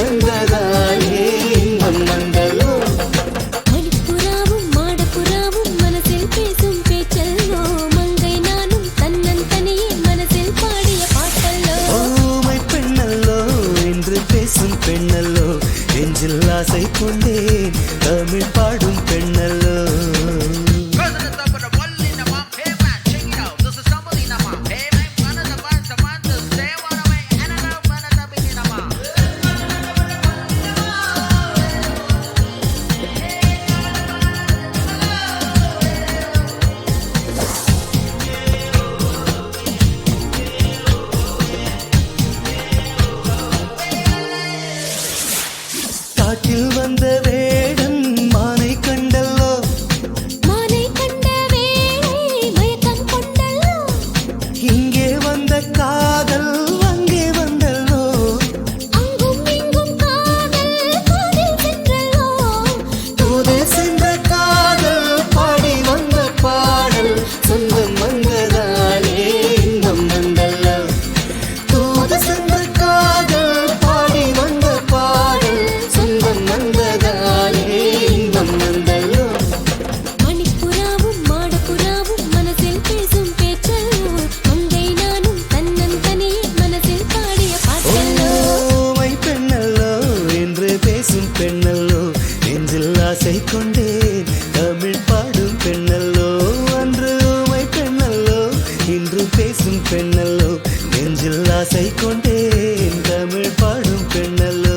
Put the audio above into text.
现在呢？காட்டில் வந்த வேடன் மானை கண்டல்லோ. மானை கண்ட வேளை மயக்கம் கொண்டல்லோ. இங்கே வந்த கா கை கொண்டேன் தமிழ் பாடும் பெண்ணல்லோ அன்று உமை பெண்ணல்லோ இன்று பேசும் பெண்ணல்லோ நெஞ்சில் ஆசை கொண்டேன் தமிழ் பாடும் பெண்ணல்லோ